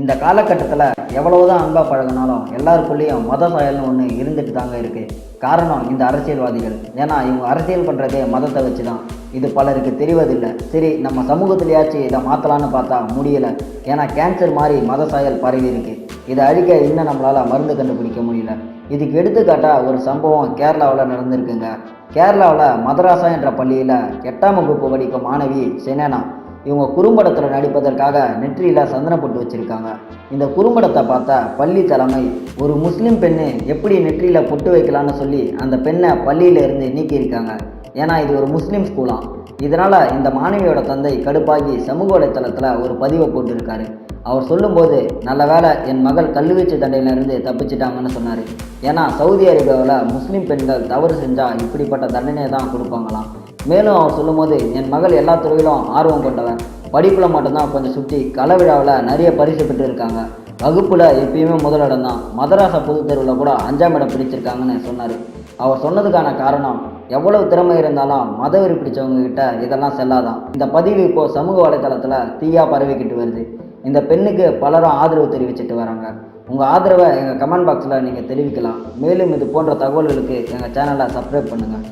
இந்த காலகட்டத்தில் எவ்வளவுதான் அன்பாக பழகினாலும் எல்லாருக்குள்ளேயும் மத சாயல்னு ஒன்று இருந்துட்டு தாங்க இருக்குது காரணம் இந்த அரசியல்வாதிகள். ஏன்னா இவங்க அரசியல் பண்ணுறதே மதத்தை வச்சு தான் இது பலருக்கு தெரிவதில்லை. சரி நம்ம சமூகத்திலேயாச்சும் இதை மாற்றலான்னு பார்த்தா முடியலை. ஏன்னா கேன்சர் மாதிரி மத சாயல் பரவி இருக்கு. இதை அழிக்க இன்னும் நம்மளால் மருந்து கண்டுபிடிக்க முடியல. இதுக்கு எடுத்துக்காட்டாக ஒரு சம்பவம் கேரளாவில் நடந்திருக்குங்க. கேரளாவில் மதராசா என்ற பள்ளியில் எட்டாம் வகுப்பு படிக்கும் மாணவி செனேனா. இவங்க குறும்படத்தில் நடிப்பதற்காக நெற்றியில் சந்தனம் போட்டு வச்சுருக்காங்க. இந்த குறும்படத்தை பார்த்த பள்ளி தலைமை ஒரு முஸ்லீம் பெண்ணு எப்படி நெற்றியில் பொட்டு வைக்கலான்னு சொல்லி அந்த பெண்ணை பள்ளியிலேருந்து நீக்கியிருக்காங்க. ஏன்னா இது ஒரு முஸ்லீம் ஸ்கூலாம் இதனால் இந்த மாணவியோட தந்தை கடுப்பாகி சமூக வலைத்தளத்தில் ஒரு பதிவை போட்டிருக்காரு. அவர் சொல்லும்போது நல்ல வேளை என் மகள் கல்லுவீச்சு தண்டையிலிருந்து தப்பிச்சிட்டாங்கன்னு சொன்னார். ஏன்னா சவுதி அரேபியாவில் முஸ்லீம் பெண்கள் தவறு செஞ்சால் இப்படிப்பட்ட தண்டனையை தான் கொடுப்பாங்களாம். மேலும் அவர் சொல்லும்போது என் மகள் எல்லா துறையிலும் ஆர்வம் கொண்டவன். படிப்பில் மட்டும்தான் கொஞ்சம் சுற்றி கலை விழாவில் நிறைய பரிசு பெற்றிருக்காங்க. வகுப்பில் எப்பயுமே முதலிடம் தான். மதராசா பொதுத் தேர்வில் கூட அஞ்சாம் இடம் பிடிச்சிருக்காங்கன்னு சொன்னார். அவர் சொன்னதுக்கான காரணம் எவ்வளவு திறமை இருந்தாலும் மதவெறி பிடிச்சவங்க கிட்ட இதெல்லாம் செல்லாதான். இந்த பதிவு இப்போ சமூக வலைத்தளத்தில் தீயாக பரவிக்கிட்டு வருது. இந்த பெண்ணுக்கு பலரும் ஆதரவு தெரிவிச்சிட்டு வராங்க. உங்கள் ஆதரவை எங்கள் கமெண்ட் பாக்ஸில் நீங்கள் தெரிவிக்கலாம். மேலும் இது போன்ற தகவல்களுக்கு எங்கள் சேனலை சப்ஸ்கிரைப் பண்ணுங்கள்